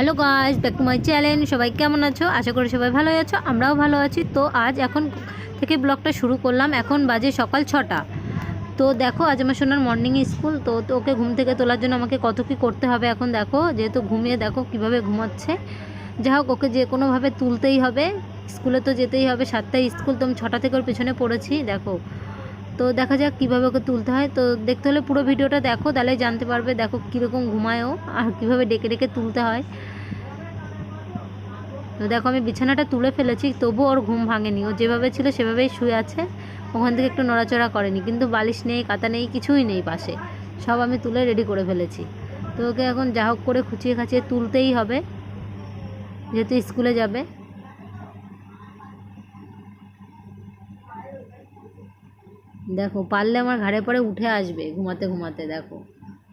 Hello guys back to my channel সবাই কেমন আছো? আশা করি সবাই ভালো আছো, আমরাও ভালো আছি। তো আজ এখন থেকে ব্লগটা শুরু করলাম, এখন বাজে সকাল ছটা। তো দেখো, আজ আমার সোনার মর্নিং স্কুল তো ওকে ঘুম থেকে তোলার জন্য আমাকে কত কী করতে হবে এখন দেখো, যেহেতু ঘুমিয়ে দেখো কীভাবে ঘুমাচ্ছে। যা হোক, ওকে যে কোনোভাবে তুলতেই হবে, স্কুলে তো যেতেই হবে, সাতটায় স্কুল, তো আমি ছটা থেকে ওর পেছনে পড়েছি, দেখো। তো দেখা যাক কীভাবে ওকে তুলতে হয়। তো দেখতে হলে পুরো ভিডিওটা দেখো, তাহলে জানতে পারবে, দেখো কীরকম ঘুমায় ও, আর কীভাবে ডেকে ডেকে তুলতে হয়। তো দেখো, আমি বিছানাটা তুলে ফেলেছি তবু ওর ঘুম ভাঙেনি। ও যেভাবে ছিল সেভাবেই শুয়ে আছে, ওখান থেকে একটু নড়াচড়া করেনি। কিন্তু বালিশ নেই কাতা নেই, কিছুই নেই পাশে। সব আমি তুলে রেডি করে ফেলেছি। তো ওকে এখন যা হোক করে খুঁচিয়ে খাচিয়ে তুলতেই হবে, যেহেতু স্কুলে যাবে। দেখো, পারলে আমার ঘাড়ে পরে উঠে আসবে, ঘুমাতে ঘুমাতে, দেখো।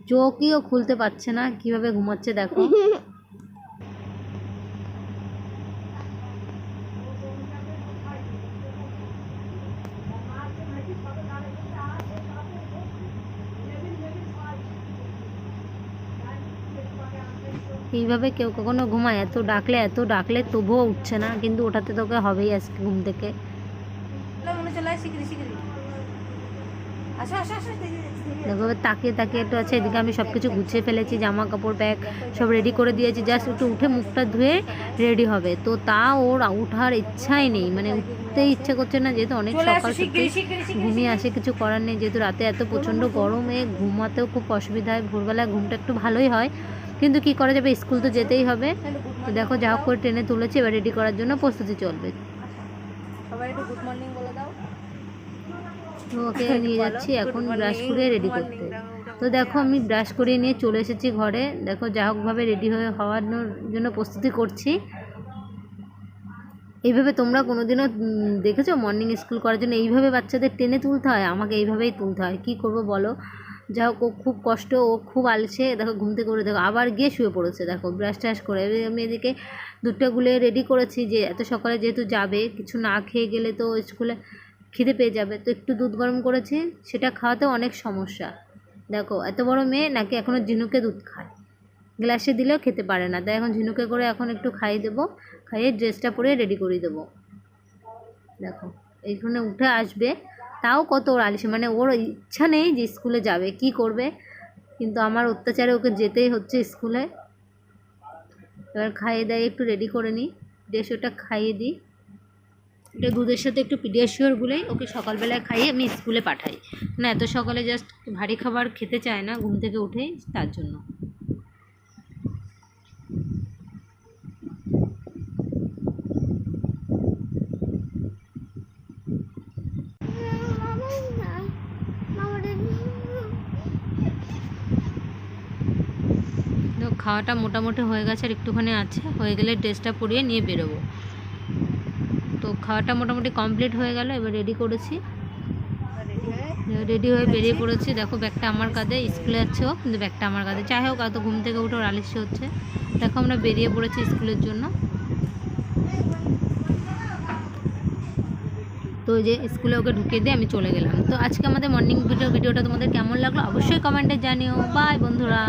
চোখইও খুলতে পারছে না, কীভাবে ঘুমাচ্ছে, দেখো। এইভাবে কেউ কখনো ঘুমায় এত ডাকলে এত ডাকলে তবুও উঠছে না কিন্তু ওঠাতে তোকে হবেই আজকে ঘুম থেকে। দেখো তাকিয়ে তাকিয়ে একটু আছে এদিকে আমি সব কিছু গুছিয়ে ফেলেছি জামা কাপড় ব্যাগ সব রেডি করে দিয়েছি জাস্ট একটু উঠে মুখটা ধুয়ে রেডি হবে। তো তা ওর উঠার ইচ্ছাই নেই মানে উঠতে ইচ্ছে করছে না যেহেতু অনেক সকাল ঘুমিয়ে আসে কিছু করার নেই যেহেতু রাতে এত প্রচণ্ড গরমে ঘুমাতেও খুব অসুবিধা হয় ভোরবেলায় ঘুমটা একটু ভালোই হয়। কিন্তু কি করা যাবে? স্কুল তো যেতেই হবে। তো দেখো যা হোক করে ট্রেনে তুলেছি এবার রেডি করার জন্য প্রস্তুতি চলবে। সবাই একটু গুড মর্নিং বলে দাও। ওকে নিয়ে যাচ্ছি এখন ব্রাশ করে রেডি করতে। তো দেখো আমি ব্রাশ করিয়ে নিয়ে চলে এসেছি ঘরে। দেখো যা হোকভাবে রেডি হয়ে হওয়ার জন্য প্রস্তুতি করছি। এইভাবে তোমরা কোনোদিনও দেখেছ? মর্নিং স্কুল করার জন্য এইভাবে বাচ্চাদের টেনে তুলতে হয়? আমাকে এইভাবেই তুলতে হয়। কী করব বলো? যা হোক, ও খুব কষ্ট, ও খুব আলসে দেখো, ঘুম থেকে করে দেখো, আবার গিয়ে শুয়ে পড়েছে। দেখো ব্রাশ ট্রাশ করে। আমি এদিকে দুধটা গুলে রেডি করেছি যে, এত সকালে যেহেতু যাবে, কিছু না খেয়ে গেলে তো স্কুলে খিদে পেয়ে যাবে। তো একটু দুধ গরম করেছি, সেটা খাওয়াতেও অনেক সমস্যা। দেখো, এত বড় মেয়ে নাকি এখনও ঝিনুকে দুধ খায়? গ্লাসে দিলেও খেতে পারে না। তাই এখন ঝিনুকে করে এখন একটু খাইয়ে দেবো, খাইয়ে ড্রেসটা পরে রেডি করিয়ে দেবো। দেখো, এইখানে উঠে আসবে। তাও কত ওর আলিসে মানে ওর ইচ্ছা নেই যে স্কুলে যাবে, কি করবে? কিন্তু আমার অত্যাচারে ওকে যেতেই হচ্ছে স্কুলে। এবার খাইয়ে দেয়, একটু রেডি করে নিই। ওটা খাইয়ে দিই। এটা দুধের সাথে একটু পিডিয়াশিওর গুলেই ওকে সকালবেলায় খাইয়ে আমি স্কুলে পাঠাই। না, এত সকালে জাস্ট ভারী খাবার খেতে চায় না, ঘুম থেকে উঠেই তার জন্য তো খাওয়াটা মোটামুটি হয়ে গেছে আর একটুখানি আছে। হয়ে গেলে ড্রেসটা পরিয়ে নিয়ে বেরোবো। তো খাওয়াটা মোটামুটি কমপ্লিট হয়ে গেল এবার রেডি করেছি। রেডি হয়ে বেরিয়ে পড়েছি। দেখো ব্যাগটা আমার কাঁধে স্কুলে যাচ্ছেও কিন্তু ব্যাগটা আমার কাঁধে। যাই হোক এত ঘুম থেকে উঠে ওর আলিস্য হচ্ছে। দেখো আমরা বেরিয়ে পড়েছি স্কুলের জন্য। তো ওই যে স্কুলে ওকে ঢুকিয়ে দিয়ে আমি চলে গেলাম। তো আজকে আমাদের মর্নিং ভিডিও ভিডিওটা তোমাদের কেমন লাগল? অবশ্যই কমেন্টে জানিও। বাই বন্ধুরা।